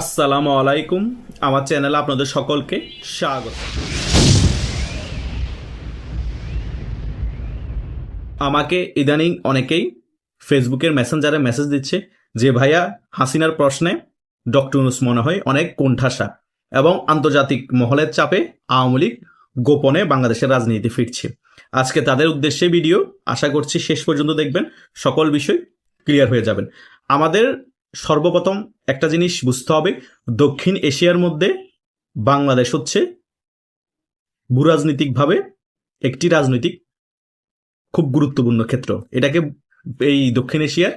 আসসালামু আলাইকুম। আমার চ্যানেলে আপনাদের সকলকে স্বাগত। আমাকে ইদানিং অনেকেই ফেসবুকের মেসেঞ্জারে মেসেজ দিচ্ছে যে, ভাইয়া, হাসিনার প্রশ্নে ডক্টর মনে হয় অনেক কোণঠাসা এবং আন্তর্জাতিক মহলের চাপে আওয়ামী লীগ গোপনে বাংলাদেশের রাজনীতি ফিরছে। আজকে তাদের উদ্দেশ্যে ভিডিও, আশা করছি শেষ পর্যন্ত দেখবেন। সকল বিষয় ক্লিয়ার হয়ে যাবেন। আমাদের সর্বপ্রথম একটা জিনিস বুঝতে হবে, দক্ষিণ এশিয়ার মধ্যে বাংলাদেশ হচ্ছে ভূরাজনৈতিকভাবে একটি রাজনৈতিক খুব গুরুত্বপূর্ণ ক্ষেত্র। এটাকে এই দক্ষিণ এশিয়ার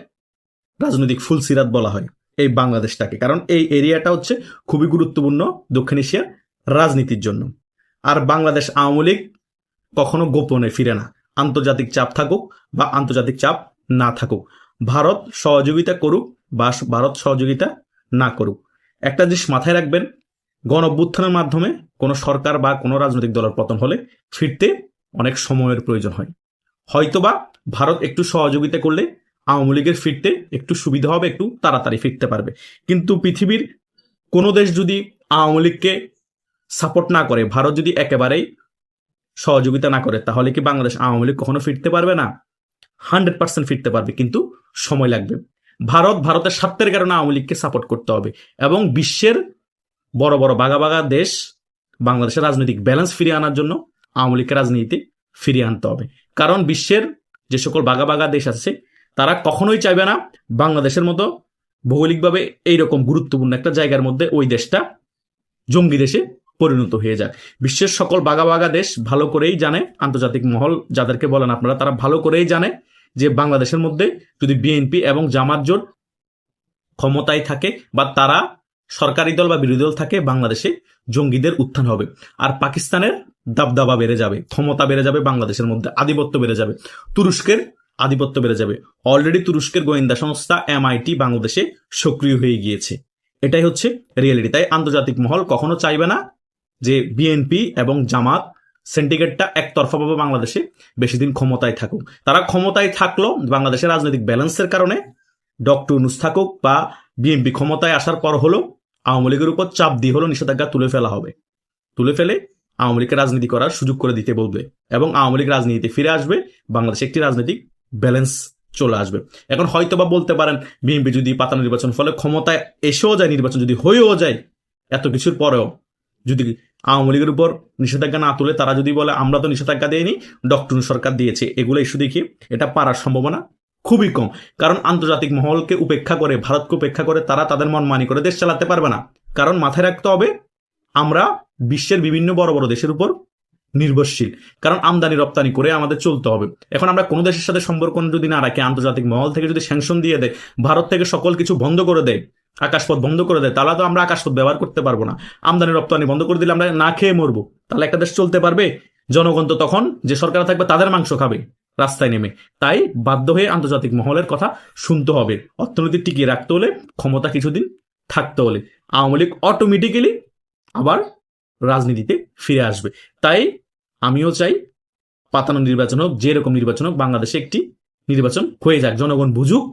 রাজনৈতিক ফুলসিরাত বলা হয়, এই বাংলাদেশটাকে। কারণ এই এরিয়াটা হচ্ছে খুবই গুরুত্বপূর্ণ দক্ষিণ এশিয়ার রাজনীতির জন্য। আর বাংলাদেশ আওয়ামী লীগ কখনো গোপনে ফিরে না। আন্তর্জাতিক চাপ থাকুক বা আন্তর্জাতিক চাপ না থাকুক, ভারত সহযোগিতা করুক বা ভারত সহযোগিতা না করুক। একটা জিনিস মাথায় রাখবেন, গণ অভ্যুত্থানের মাধ্যমে কোনো সরকার বা কোনো রাজনৈতিক দলের পতন হলে ফিরতে অনেক সময়ের প্রয়োজন হয়। হয়তোবা ভারত একটু সহযোগিতা করলে আওয়ামী লীগের ফিরতে একটু সুবিধা হবে, একটু তাড়াতাড়ি ফিরতে পারবে। কিন্তু পৃথিবীর কোনো দেশ যদি আওয়ামী লীগকে সাপোর্ট না করে, ভারত যদি একেবারেই সহযোগিতা না করে, তাহলে কি বাংলাদেশ আওয়ামী লীগ কখনো ফিরতে পারবে না? হান্ড্রেড পার্সেন্ট ফিরতে পারবে, কিন্তু সময় লাগবে। ভারত, ভারতের স্বার্থের কারণে আওয়ামী লীগকে সাপোর্ট করতে হবে। এবং বিশ্বের বড় বড়, বাগা বাগা দেশ বাংলাদেশের রাজনৈতিক ব্যালেন্স ফিরিয়ে আনার জন্য আওয়ামী লীগকে রাজনীতি ফিরিয়ে আনতে হবে। কারণ বিশ্বের যে সকল বাগা বাগা দেশ আছে তারা কখনোই চাইবে না বাংলাদেশের মতো ভৌগোলিকভাবে এইরকম গুরুত্বপূর্ণ একটা জায়গার মধ্যে ওই দেশটা জঙ্গি দেশে পরিণত হয়ে যায় বিশ্বের সকল বাগা বাগা দেশ ভালো করেই জানে, আন্তর্জাতিক মহল যাদেরকে বলেন আপনারা, তারা ভালো করেই জানে। যে বাংলাদেশের মধ্যে যদি বিএনপি এবং জামাত জোট ক্ষমতায় থাকে বা তারা সরকারি দল বা বিরোধী দল থাকে, বাংলাদেশে জঙ্গিদের উত্থান হবে। আর পাকিস্তানের দাবদাবা বেড়ে যাবে, ক্ষমতা বেড়ে যাবে বাংলাদেশের মধ্যে, আধিপত্য বেড়ে যাবে, তুরস্কের আধিপত্য বেড়ে যাবে। অলরেডি তুরস্কের গোয়েন্দা সংস্থা এমআইটি বাংলাদেশে সক্রিয় হয়ে গিয়েছে। এটাই হচ্ছে রিয়েলিটি তাই আন্তর্জাতিক মহল কখনো চাইবে না যে বিএনপি এবং জামাত সেন্টিগ্রেটটা একতরফাভাবে বাংলাদেশে বেশি দিন ক্ষমতায় থাকুক। তারা ক্ষমতায় থাকল বাংলাদেশের রাজনৈতিক ব্যালেন্সের কারণে ডক্টর নুস থাকুক বা বিএনপি ক্ষমতায় আসার পর হলো আওয়ামী লীগের উপর চাপ দিয়ে হলো নিষেধাজ্ঞা তুলে ফেলা হবে। তুলে ফেলে আওয়ামী লীগকে রাজনীতি করার সুযোগ করে দিতে বলবে এবং আওয়ামী লীগ রাজনীতিতে ফিরে আসবে, বাংলাদেশে একটি রাজনৈতিক ব্যালেন্স চলে আসবে। এখন হয়তো বা বলতে পারেন, বিএনপি যদি পাতা নির্বাচন ফলে ক্ষমতায় এসেও যায়, নির্বাচন যদি হয়েও যায়, এত কিছুর পরেও যদি আওয়ামী লীগের উপর নিষেধাজ্ঞা না তুলে তারা যদি বলে, আমরা তো নিষেধাজ্ঞা দেয়নি ডক্টর সরকার দিয়েছে। এগুলো ইস্যু দেখি এটা পারার সম্ভাবনা খুবই কম। কারণ আন্তর্জাতিক মহলকে উপেক্ষা করে, ভারতকে উপেক্ষা করে তারা তাদের মন মানি করে দেশ চালাতে পারবে না। কারণ মাথায় রাখতে হবে, আমরা বিশ্বের বিভিন্ন বড় বড় দেশের উপর নির্ভরশীল। কারণ আমদানি, রপ্তানি করে আমাদের চলতে হবে। এখন আমরা কোনো দেশের সাথে সম্পর্ক যদি না রাখি, আন্তর্জাতিক মহল থেকে যদি স্যাংশন দিয়ে দেয়, ভারত থেকে সকল কিছু বন্ধ করে দেয় আকাশপথ বন্ধ করে দেয়, তাহলে তো আমরা আকাশপথ ব্যবহার করতে পারব না। আমদানি, রপ্তানি বন্ধ করে দিলে আমরা না খেয়ে মরবো। তাহলে একটা দেশ চলতে পারবে? জনগণ তো তখন যে সরকার থাকবে, তাদের মাংস খাবে, রাস্তায় নেমে। তাই বাধ্য হয়ে আন্তর্জাতিক মহলের কথা শুনতে হবে। অর্থনীতি টিকিয়ে রাখতে হলে ক্ষমতা কিছুদিন থাকতে হলে। আওয়ামী লীগ অটোমেটিক্যালি আবার রাজনীতিতে ফিরে আসবে। তাই আমিও চাই পাতানো নির্বাচন হোক, যেরকম নির্বাচন হোক, বাংলাদেশে একটি নির্বাচন হয়ে যাক। জনগণ বুঝুক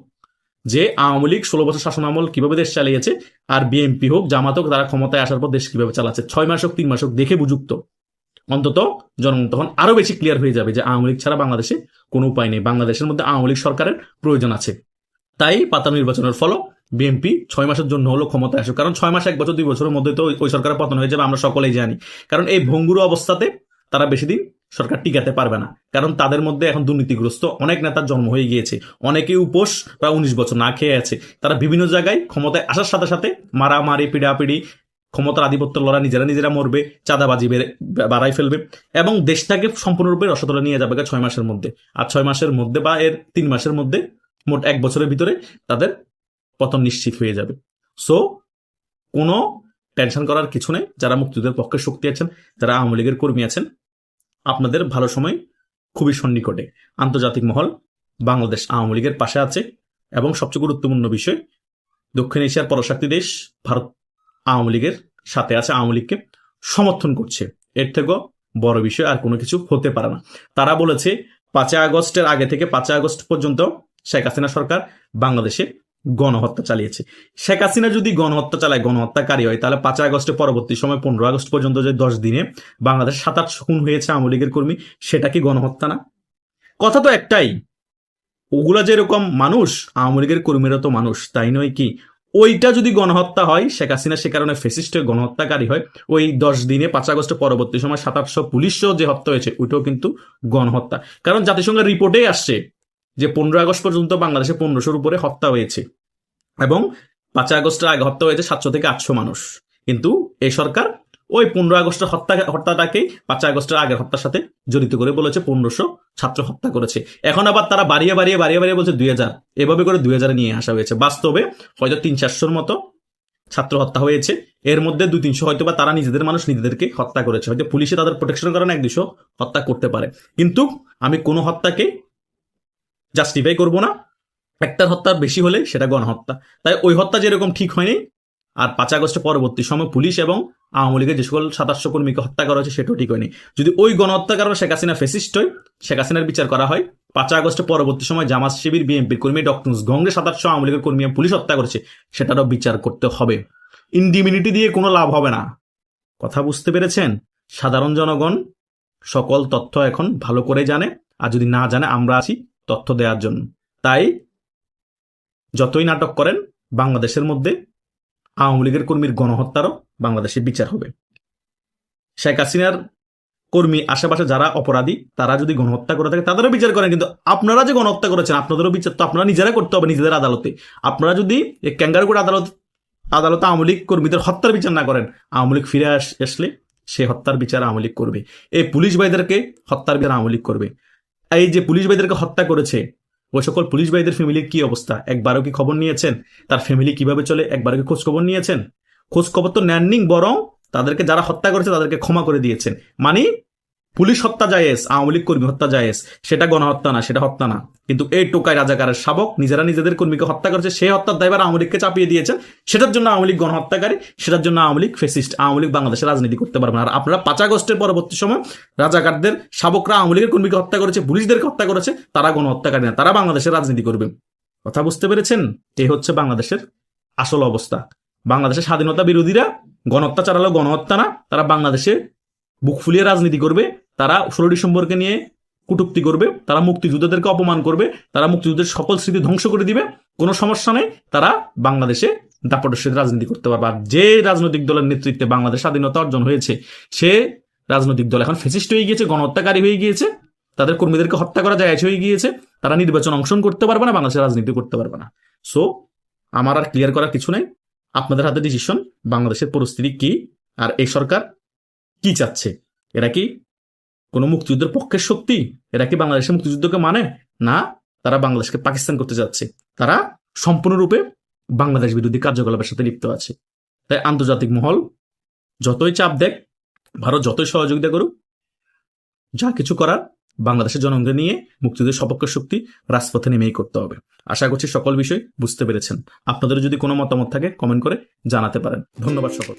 যে আওয়ামী লীগ ষোলো বছর শাসন আমল কীভাবে দেশ চালিয়েছে, আর বিএনপি হোক, জামাত হোক, তারা ক্ষমতায় আসার পর দেশ কীভাবে চালাচ্ছে। ছয় মাস হোক, তিন মাস হোক, দেখে বুঝুক তো অন্তত জনগণ তখন আরও বেশি ক্লিয়ার হয়ে যাবে যে আওয়ামী লীগ ছাড়া বাংলাদেশে কোনো উপায় নেই। বাংলাদেশের মধ্যে আওয়ামী লীগ সরকারের প্রয়োজন আছে। তাই পাতা নির্বাচনের ফল বিএনপি ছয় মাসের জন্য হলো ক্ষমতায় আসুক। কারণ ছয় মাস, এক বছর, দুই বছরের মধ্যে তো ওই সরকারের পতন হয়ে যাবে আমরা সকলেই জানি। কারণ এই ভঙ্গুর অবস্থাতে তারা বেশি দিন সরকার টিকাতে পারবে না। কারণ তাদের মধ্যে এখন দুর্নীতিগ্রস্ত অনেক নেতার জন্ম হয়ে গিয়েছে। অনেকেই উপোস প্রায় উনিশ বছর না খেয়ে আছে। তারা বিভিন্ন জায়গায় ক্ষমতায় আসার সাথে সাথে মারামারি, পিড়াপিড়ি, ক্ষমতার আধিপত্য লড়া, নিজেরা নিজেরা মরবে, চাঁদাবাজি বেড়ে, বাড়াই ফেলবে এবং দেশটাকে সম্পূর্ণরূপে রসতলে নিয়ে যাবে ছয় মাসের মধ্যে। আর ছয় মাসের মধ্যে বা এর তিন মাসের মধ্যে মোট এক বছরের ভিতরে তাদের পতন নিশ্চিত হয়ে যাবে। সো কোনো টেনশন করার কিছু নেই। যারা মুক্তিযুদ্ধের পক্ষে শক্তি আছেন, যারা আওয়ামী লীগের কর্মী আছেন আপনাদের ভালো সময় খুবই সন্নিকটে। আন্তর্জাতিক মহল বাংলাদেশ আওয়ামী লীগের পাশে আছে এবং সবচেয়ে গুরুত্বপূর্ণ বিষয়, দক্ষিণ এশিয়ার পরশাক্তি দেশ ভারত আওয়ামী লীগের সাথে আছে, আওয়ামী লীগকে সমর্থন করছে। এর থেকেও বড় বিষয় আর কোনো কিছু হতে পারে না। তারা বলেছে, পাঁচই আগস্টের আগে থেকে পাঁচই আগস্ট পর্যন্ত শেখ হাসিনা সরকার বাংলাদেশে গণহত্যা চালিয়েছে। শেখ হাসিনা যদি গণহত্যা চালায়, গণহত্যাকারী হয়, তাহলে পাঁচ আগস্টের পরবর্তী সময়, পনেরো আগস্ট পর্যন্ত যে দশ দিনে বাংলাদেশ সাত আটশো খুন হয়েছে আওয়ামী লীগের কর্মী, সেটা কি গণহত্যা না? কথা তো একটাই, ওগুলা যেরকম মানুষ, আওয়ামী লীগের কর্মীরা তো মানুষ, তাই নয় কি? ওইটা যদি গণহত্যা হয়, শেখ হাসিনা সে কারণে ফেসিস্ট গণহত্যাকারী হয়, ওই দশ দিনে পাঁচ আগস্টের পরবর্তী সময় সাত আটশো পুলিশও যে হত্যা হয়েছে, ওইটাও কিন্তু গণহত্যা। কারণ জাতিসংঘের রিপোর্টেই আসছে যে পনেরো আগস্ট পর্যন্ত বাংলাদেশে পনেরোশোর উপরে হত্যা হয়েছে। এবং পাঁচ আগস্টের আগে হত্যা হয়েছে সাতশো থেকে আটশো মানুষ। কিন্তু এই সরকার ওই পনেরো আগস্টের হত্যা হত্যাটাকেই পাঁচ আগস্টের আগের হত্যার সাথে জড়িত করে বলেছে, পনেরোশো ছাত্র হত্যা করেছে। এখন আবার তারা বাড়িয়ে বাড়িয়ে বাড়িয়ে বাড়িয়ে বলছে দুই হাজার। এভাবে করে দুই হাজারে নিয়ে আসা হয়েছে। বাস্তবে হয়তো তিন চারশোর মতো ছাত্র হত্যা হয়েছে। এর মধ্যে দুই তিনশো হয়তো বা তারা নিজেদের মানুষ নিজেদেরকে হত্যা করেছে। হয়তো পুলিশে তাদের প্রোটেকশন কারণে এক দুশো হত্যা করতে পারে। কিন্তু আমি কোনো হত্যাকে জাস্টিফাই করব না। একটার হত্যা বেশি হলে সেটা গণহত্যা। তাই ওই হত্যা যেরকম ঠিক হয়নি, আর পাঁচ আগস্টের পরবর্তী সময় পুলিশ এবং আওয়ামী লীগের যে সকল সাতাশশো কর্মীকে হত্যা করা হয়েছে, সেটাও ঠিক হয়নি। যদি ওই গণহত্যা কারণে শেখ হাসিনা ফেসিস্ট হয়, শেখ হাসিনার বিচার করা হয়, পাঁচ আগস্ট পরবর্তী সময় জামাত শিবির, বিএনপির কর্মী, ডক্টর গঙ্গে সাতাশশো আওয়ামী লীগের কর্মী পুলিশ হত্যা করেছে, সেটারও বিচার করতে হবে। ইন্ডিমিনিটি দিয়ে কোনো লাভ হবে না। কথা বুঝতে পেরেছেন? সাধারণ জনগণ সকল তথ্য এখন ভালো করে জানে, আর যদি না জানে, আমরা আছি তথ্য দেওয়ার জন্য। তাই যতই নাটক করেন, বাংলাদেশের মধ্যে আওয়ামী লীগের কর্মীর গণহত্যারও বাংলাদেশে বিচার হবে। শেখ হাসিনার কর্মী আশেপাশে যারা অপরাধী, তারা যদি গণহত্যা করে থাকে, তাদেরও বিচার করেন। কিন্তু আপনারা যে গণহত্যা করেছেন, আপনাদেরও বিচার তো আপনারা নিজেরা করতে হবে নিজেদের আদালতে। আপনারা যদি এই ক্যাঙ্গারুকুট আদালত, আদালতে আওয়ামী লীগ কর্মীদের হত্যার বিচার না করেন, আওয়ামী লীগ ফিরে আস- আসলে সে হত্যার বিচার আওয়ামী লীগ করবে। এই পুলিশ ভাইদেরকে হত্যার বিচার আওয়ামী লীগ করবে। এই যে পুলিশ ভাইদেরকে হত্যা করেছে ওই সকল পুলিশ ভাইদের ফ্যামিলির কি অবস্থা? একবারও কি খবর নিয়েছেন? তার ফ্যামিলি কীভাবে চলে? একবারও কি খোঁজ খবর নিয়েছেন? খোঁজ খবর তো নেননি, বরং তাদেরকে যারা হত্যা করেছে তাদেরকে ক্ষমা করে দিয়েছেন। মানে পুলিশ হত্যা জায়েজ, আওয়ামী লীগ কর্মী হত্যা জায়েজ, সেটা গণহত্যা না, সেটা হত্যা না। কিন্তু এই টোকায় রাজাকারের শাবক, নিজেরা নিজেদের কর্মীকে হত্যা করেছে, সেই হত্যার দায়ভার আওয়ামী লীগকে চাপিয়ে দিয়েছেন। সেটার জন্য আওয়ামী লীগ গণহত্যাকারী, সেটার জন্য আওয়ামী লীগ ফেসিস্ট, আওয়ামী লীগ বাংলাদেশে রাজনীতি করতে পারবে না। আর আপনারা পাঁচ আগস্টের পরবর্তী সময় রাজাকারদের শাবকরা আওয়ামী লীগের কর্মীকে হত্যা করেছে, পুলিশদেরকে হত্যা করেছে, তারা গণহত্যাকারী না, তারা বাংলাদেশের রাজনীতি করবে। কথা বুঝতে পেরেছেন? এই হচ্ছে বাংলাদেশের আসল অবস্থা। বাংলাদেশের স্বাধীনতা বিরোধীরা গণহত্যা চালালো, গণহত্যা না, তারা বাংলাদেশে বুক ফুলিয়ে রাজনীতি করবে। তারা ষোলো ডিসেম্বরকে নিয়ে কটূক্তি করবে, তারা মুক্তিযোদ্ধাদেরকে অপমান করবে, তারা মুক্তিযুদ্ধের সকল স্মৃতি ধ্বংস করে দিবে, কোনো সমস্যা নেই, তারা বাংলাদেশে দাপটের সাথে রাজনীতি করতে পারবে। আর যে রাজনৈতিক দলের নেতৃত্বে বাংলাদেশ স্বাধীনতা অর্জন হয়েছে, সে রাজনৈতিক দল এখন ফেসিস্ট হয়ে গিয়েছে, গণহত্যাকারী হয়ে গিয়েছে, তাদের কর্মীদেরকে হত্যা করা যায় হয়ে গিয়েছে, তারা নির্বাচন অংশগ্রহণ করতে পারবে না, বাংলাদেশের রাজনীতি করতে পারবে না। সো আমার আর ক্লিয়ার করার কিছু নেই। আপনাদের হাতে ডিসিশন বাংলাদেশের পরিস্থিতি কি, আর এই সরকার কি চাচ্ছে? এরা কি কোনো মুক্তিযুদ্ধের পক্ষের শক্তি এরা কি বাংলাদেশের মুক্তিযুদ্ধকে মানে? না, তারা বাংলাদেশকে পাকিস্তান করতে যাচ্ছে। তারা সম্পূর্ণরূপে বাংলাদেশ বিরোধী কার্যকলাপের সাথে লিপ্ত আছে। তাই আন্তর্জাতিক মহল যতই চাপ দেখ ভারত যতই সহযোগিতা করুক, যা কিছু করার বাংলাদেশের জনগণকে নিয়ে মুক্তিযুদ্ধের সপক্ষের শক্তি রাজপথে নেমেই করতে হবে। আশা করছি সকল বিষয় বুঝতে পেরেছেন। আপনাদের যদি কোনো মতামত থাকে কমেন্ট করে জানাতে পারেন। ধন্যবাদ সকল